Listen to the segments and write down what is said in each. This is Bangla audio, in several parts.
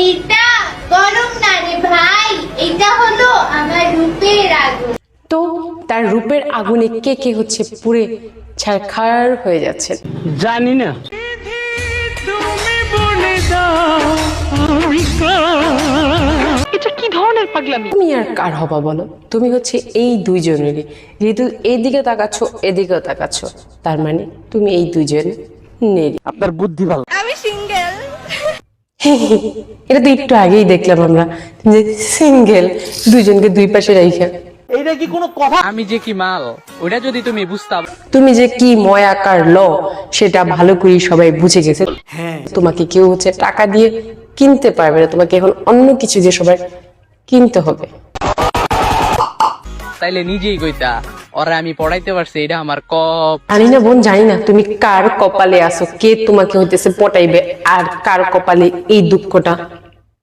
এইটা গরম না রে ভাই এটা হলো আমার রূপের আগুন। তো তার রূপের আগুনে কে কে হচ্ছে পুড়ে ছারখার হয়ে যাচ্ছে? জানি না। তুমি আর কার হবা বলো? তুমি হচ্ছে এই দুইজনেরই। যেহেতু এইদিকে তাকাচ্ছ এদিকেও তাকাচ্ছ। তার মানে তুমি এই দুইজন নেরি আপনার বুদ্ধি ভালো। এটা তো একটু আগেই দেখলাম আমরা। যে সিঙ্গেল দুইজনকে দুই পাশে রাইখা। এইটা কি কোনো কথা? আমি যে কি মাল ওটা যদি তুমি বুঝতাম তুমি যে কি ময়াকার ল সেটা ভালো করে সবাই বুঝে গেছে। তোমাকে কেউ হচ্ছে টাকা দিয়ে কিনতে পারবে না। তোমাকে এখন অন্য কিছু দিয়ে সবাই কিনতে হবে। তাইলে নিজেই কইতা ওরা আমি পড়াইতে পারছি এটা আমার কপ। জানি না বোন জানি না তুমি কার কপালে আসো কে তোমাকে হইতেছে পটাইবে আর কার কপালে এই দুঃখটা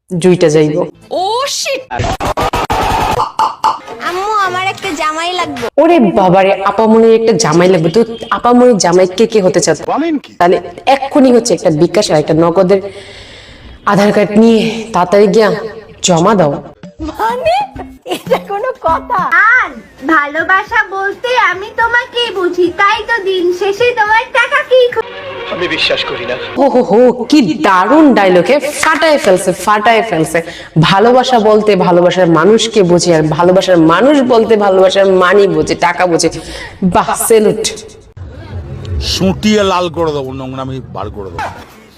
জুইটা যাইব। ও শিট আম্মু আমার একটা জামাই লাগবে। ওরে বাবারে আপামনির একটা জামাই লাগবে। তো আপামনির জামাই কে কে হতে চাচ্ছে তাহলে এক্ষুনি হচ্ছে একটা বিকাশ আর একটা নগদের আধার কার্ড নিয়ে তাড়াতাড়ি গিয়া জমা দাও। মানে? কোনো কথা। আর ভালোবাসা বলতে আমি তোমাকে বুঝি তাই তো দিন শেষে তোমার টাকা কি ও হো হো কি দারুণ ডায়লগে ফাটায় ফেলছে ফাটায় ফেলছে। ভালোবাসা বলতে ভালোবাসার মানুষকে বোঝে আর ভালোবাসার মানুষ বলতে ভালোবাসার মানি বোঝে টাকা বোঝে। বাহ সেলুট সুটিয়ে লাল করে দেবো নোংরামি বার করে দেবো।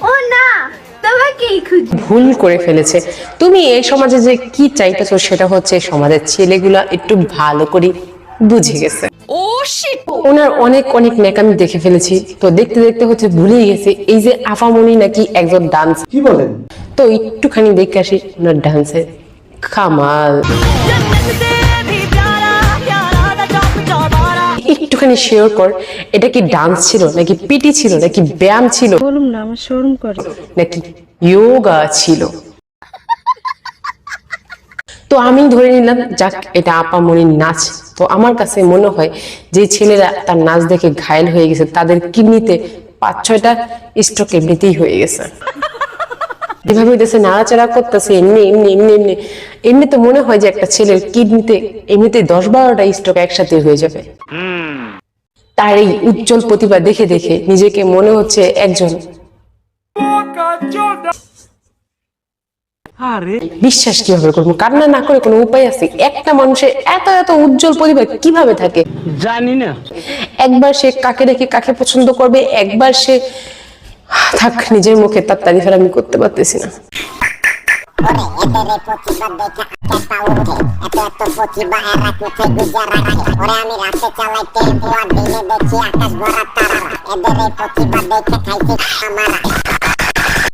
ও না ভুল করে ফেলেছে। তুমি এই সমাজে যে কি চাইতেছো সেটা হচ্ছে সমাজের ছেলেগুলা একটু ভালো করে বুঝে গেছে। ওনার অনেক অনেক নেকামি দেখে ফেলেছি। তো দেখতে দেখতে হচ্ছে ভুলেই গেছে। এই যে আফামনি নাকি একজন ডান্স কি বলেন? তো একটুখানি দেখে আসি ওনার ডান্সের খামাল একটুখানি শেয়ার কর এটা কি ডান্স ছিল নাকি পিটি ছিল নাকি ব্যায়াম ছিল? বলুন না আমার শরম করে। নাকি যোগা ছিল? তো আমি ধরে নিলাম যাক এটা আপামনির নাচ। তো আমার কাছে মনে হয় যে ছেলেরা তার নাচ দেখে ঘায়ল হয়ে গেছে তাদের কিডনিতে পাঁচ ছয়টা স্ট্রোক এমনিতেই হয়ে গেছে। এভাবে হইতেছে নাড়াচাড়া করতেছে এমনি এমনি এমনি এমনি। এমনি তো মনে হয় যে একটা ছেলের কিডনিতে এমনিতে দশ বারোটা স্ট্রোক একসাথে হয়ে যাবে। তার এই উজ্জ্বল প্রতিভা দেখে দেখে নিজেকে মনে হচ্ছে একজন। বিশ্বাস কীভাবে করব? কান্না না করে কোনো উপায় আছে? একটা মানুষের এত এত উজ্জ্বল প্রতিভা কীভাবে থাকে? জানি না। একবার সে কাকে রেখে কাকে পছন্দ করবে একবার সে থাক নিজের মুখে তার তারিফ আর আমি করতে পারতেছি না। এদের এই প্রতিভা দেখে আকাশটা উঠে। এত এত প্রতিভা এরা কোথায় গুজা রাখে ওরে আমি রাতে চালাই আর দিনে দেখি আকাশ ভরা তারা এদের এই দেখে খাইছে আমারা।